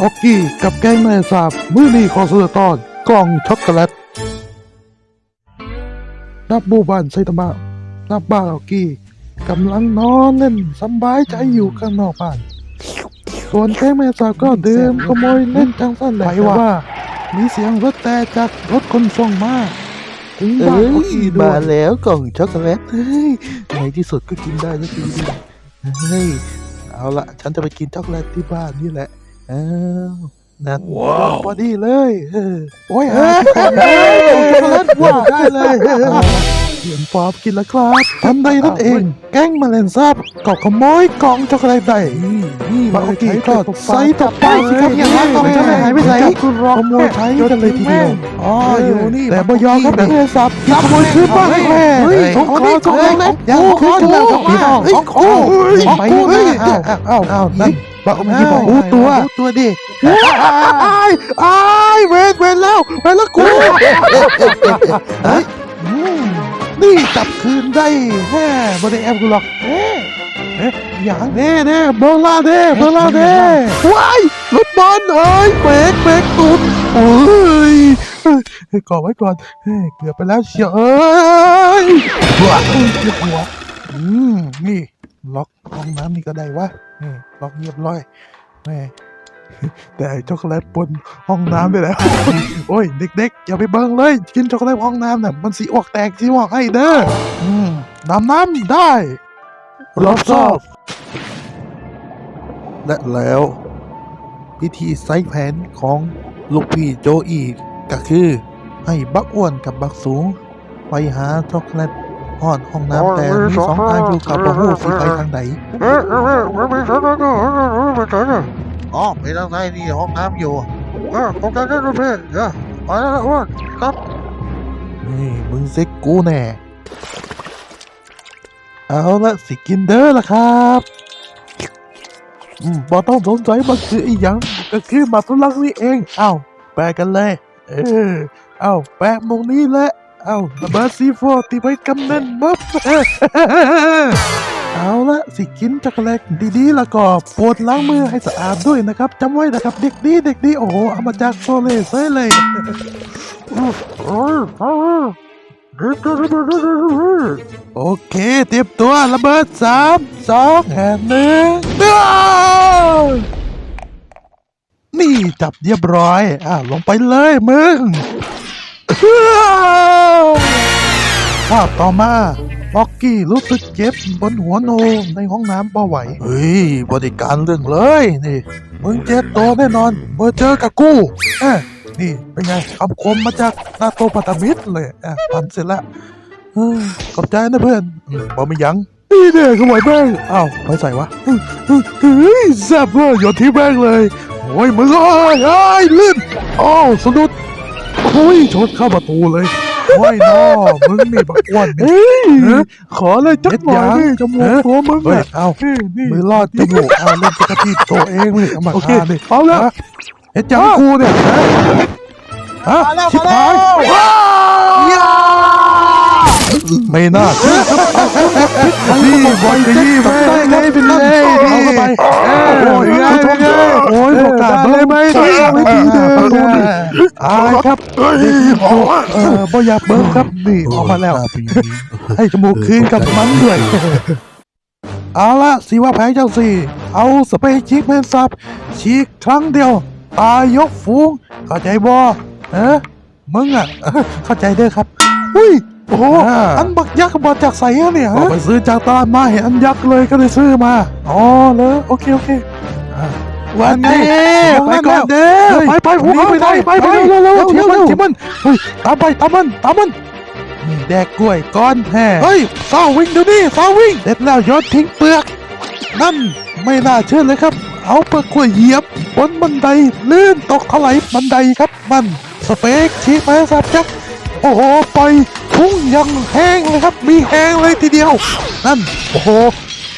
ออกกี้กับแกงแมลงสาบมื้อนี้ขอเสนอตอนกล่องช็อกโกแลตนับบูบานไซตามะนับบ้านออกกี้กำลังนอนเล่นสำบายใจอยู่ข้างนอกบ้าน ส่วนแกงแมลงสาบก็เดิมขโมยเล่นจังสั้นแหละว่า มีเสียงรถแต่จากรถคนส่งมาถึงบ้านออกกี้ด้วมายแล้วกล่องช็อกโกแลตเฮ้ยในที่สุดก็กินได้สักทีดีเฮ้ยเอาละฉันจะไปกินช็อกโกแลตที่บ้านนี่แหละ อ้าวนั่นว้าว พอดีเลยเออโอ้ยหาที่ก่อนเลยช็อกโกแลตว่าได้เลย เขียนฟอบกินแล้วครับทันใดนั่นเอง แก๊งแมลงสาบก็ขโมยกล่องช็อกโกแลตได้นี่บางทีก็ใส่ตบปากสิครับอย่างนั้นก็ไม่ใช่หายไปไหนขโมยใช้กันเลยทีเดียวอ๋ออยู่นี่แต่บ่ยอมครับแมลงสาบขโมยคืนบ้านแม่เฮ้ยของเขาช็อกโกแลตยังคืนแล้วครับพี่น้องของกูไปเลยอ้าวอ้าวอ้าวนั่นบอกเมื่อกี้บอกรู้ตัวตัวดิอ้ายอ้ายเวรเวรแล้วเวรแล้วกูเฮ้ย อืมนี่จับคืนได้แฮ่บริแอมกูหรอกเอ๊ะเอ๊ะอย่างแน่แน่เบอร์ลาเด้เบอร์ลาเด้ว้ายรถบอลเอ้ยเบรกเบรกตุนโอ้ยเฮ้ยก่อไว้ก่อนเฮ้ยเกือบไปแล้วเชียวเอ้ยหัวอุ้ยเจ็บหัวอืมนี่ล็อกห้องน้ำนี่ก็ได้วะนี่ล็อกเรียบร้อยแม่ แต่ไอ้ช็อกโกแลตบนห้องน้ำได้แล้ว โอ้ย เด็กๆ อย่าไปเบิ่งเลย กินช็อกโกแลตห้องน้ำน่ะมันสีออกแตกสีออกให้เด้ออืมดำน้ำได้ รับทราบและแล้ว พิธีไซส์แผนของลูกพี่โจอีก็คือ ให้บักอ้วนกับบักสูง ไปหาช็อกโกแลตห้อนห้องน้ำแต่มีสองทางอยู่กับบ่ฮู้สิไปทางไหน อ๋อไปทางไหนนี่ห้องน้ำอยู่เออผมจะได้รู้เพื่อนเออไปแล้วอ้วนครับนี่มึงเซ็กกูแน่เอาละสิกินเด้อละครับอืมบอต้องสงสัยมันคืออีหยังก็คือมาฝรั่งนี่เองเอ้าแปลกันเลย เออเอ้าแปะมงนี้แหละเอ้าระเบิดซีโฟตีไปกำนันบ๊อบ เอาละสิกินช็อกโกแลตดีๆแล้วก็ปวดล้างมือให้สะอาดด้วยนะครับจำไว้นะครับ เด็กดีเด็กดีโอ้โหเอามาจากโซเล่เซเลยโอเค เตรียมตัวระเบิดสามสองแอนหนึ่งนี่จับเรียบร้อย อ่าลงไปเลยมึง ภาพต่อมาล็อกกี้รู้สึกเจ็บบนหัวโนในห้องน้ำเบาไหว เฮ้ย บริการเรื่องเลยนี่ มึงเจ็บตัวแน่นอน เมื่อเจอกับกูเอ้นี่ เป็นไงคำคมมาจากนาโตปัตมิตรเลยอะพันเสร็จแล้วเฮ้ยขอบใจนะเพื่อนอืมบอไม่ยั้งนี่เนี่ยขโมยแม่งอ้าวไม่ใส่วะเฮ้ยแซ่บเลยโยนที่แม่งเลยโอ้ยมึงเอ้ยเอ้ยลื่นอ้าวสะดุดโอ้ยชนเข้าประตูเลย โอ้ยน้อมึงนี่บักอ้วนเฮ้ยขอเลยจักหน่อยนี่จมูกตัวมึงอะเอามือรอดจมูกเอาเล่นจักรที่ตัวเองเลยเอามาฆ่าดิเอาละเฮ็ดจังกูเนี่ยฮะฮะชิบหายว้าว ไม่น่าเชื่อนี่บอยนี่ไปไงเป็นไงเอาเข้าไปโอ้ยไงไงโอ้ยโอกาสเลยไหมไม่ดีเด้ออายครับเออบอยาเบิ้งครับนี่ออกมาแล้ว ให้จมูกคืนกับมันด้วยเอาละสิว่าแพ้เจ้าสี่ เอาสเปรย์ชิกแมนซับฉีกครั้งเดียว ตายยกฟูงเข้าใจบ่เออมึงอะ เข้าใจเด้อครับ อุ้ย โอ้โหอันบักยักษ์มาจากไสอะเนี่ยฮะไปซื้อจากตลาดมาเห็นอันยักษ์เลยก็เลยซื้อมา อ๋อเลยโอเคโอเคอะวันนี้ไปก่อนเด้อไปไปหัวไปไปไปไปเร็วเร็วเทียมมันเทียมมันเฮ้ยตามไปตามมันตามมันนี่แดกกล้วยก้อนแห่เฮ้ยสาววิ่งดูนี่สาววิ่งเด็ดแล้วโยนทิ้งเปลือก นั่นไม่น่าเชื่อเลยครับ เอาเปลือกกล้วยเหยียบบนบันไดลื่นตกถลายบันไดครับมันสเปกชีกมาสับจักโอ้โหปล่อย พุ่งยังแห้งเลยครับ มีแห้งเลยทีเดียว นั่น โอ้โห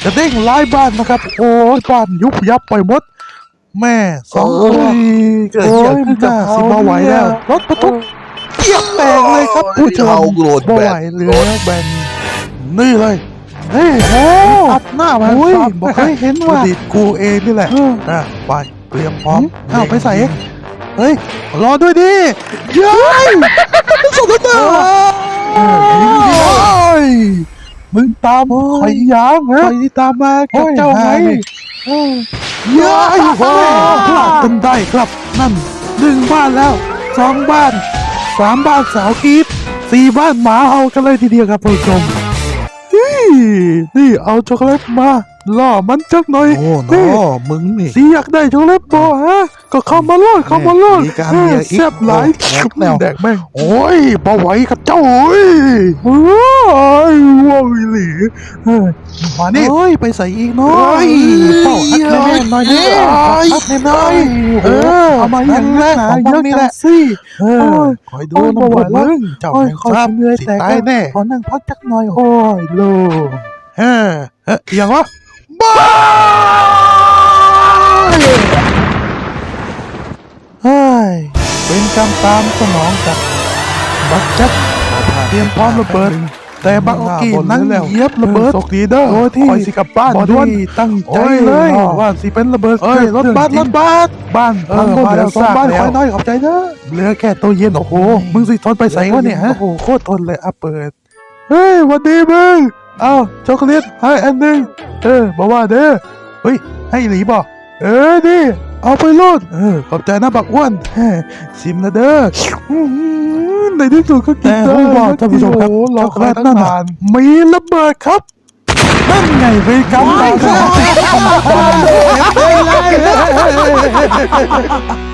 กระเด้งลายบ้านนะครับ โอ้ยบ้านยุบยับไปหมด แม่สองคนเกิดโอ้เสียยงไม่น่าสิมาไหวแล้วรถบรรทุกเกียบแตกเลยครับผู้ชมเอาโกรธบ่แบไหวบเหลือแบนนี่เลยเฮ้ยโอ้อัดหน้ามาบอกเคยเห็นว่าดิกูเองนี่แหละอะไปเตรียมพร้อมอ้าวไปใส่เฮ้ย รอด้วยดิเย้ยสุดยอด มึงตามใครยังฮะใครที่ตามมากับเจ้าไงเย้ยพลาดกันได้ครับนั่นหนึ่งบ้านแล้วสองบ้านสามบ้านสาวกรีดสี่บ้านหมาเฮากันเลยทีเดียวครับผู้ชมนี่นี่เอาช็อกโกแลตมา ล่อมันจักหน่อยโอ้โนนี่มึงนี่สีอยากได้ช็อกโกแลตบอฮะก็เข้ามาโลดเข้ามาโลดมีการเรียกอีกแซ่บหลายโอ้แดกแล้วแดกแม่งโอ้ยบ่ไหวกับเจ้าเอ้ยโอ้ยว้าวอีหลีเฮ้ยมานี่เฮ้ยไปใส่อีกเนาะเฮ้ยเป้าฮักแน่ๆหน่อยนี่ฮักแน่ๆหน่อยเออเอามาอย่างนั้นของเยมึอะงนี่จัแหงละสิเอเอออคอยดูโอ้ยนะบ่ไหวพวกแล้วมึงเจ้าโอ้ยแห่งคอยทรัพย์เหนื่อยสิแต่ตายแน่ขอนั่งพักจักหน่อยโอ้ยโลเฮ้อเฮ้ยอย่างวะ บ้าเฮ้ยเป็นกรรมตามสนองกันบักจักเตรียมพร้อมระเบิด แต่บักออกกี้นั่งเหยียบระเบิดโชคดีเด้อโอ้ยที่คอยสิกลับบ้านบ่ด้วนที่ตั้งใจโอ้ยเลยรอว่าสิเป็นระเบิดเอ้ยรถบัสรถบัสบ้านเออพังมาเหแล้ลืวอสองบ้านทราบแล้วคอยน้อยขอบใจเด้อเหลือแค่ตู้เย็นโอ้โหมึงสิทนไปใส่วะเนี่ยฮะโอ้โหโคตรทนเลยอะเปิดเฮ้ยหวันดีมึงเอาช็อกโกแลตให้อันหนึ่ง เออบอกว่าเด้อเฮ้ยให้หลีบอกเออดิเอาไปโลดเออขอบใจนะบักอ้วนแฮ่ซิมนะเด้ออื้อหือในที่สุดก็กินแต่ได้ผมบอกท่านผู้ชมครับโอ้โหรอช็อกโกแลตตั้งนั่นนาน่ะนมีระเบิดครับนั่นไงเวรกรรมตามสนอง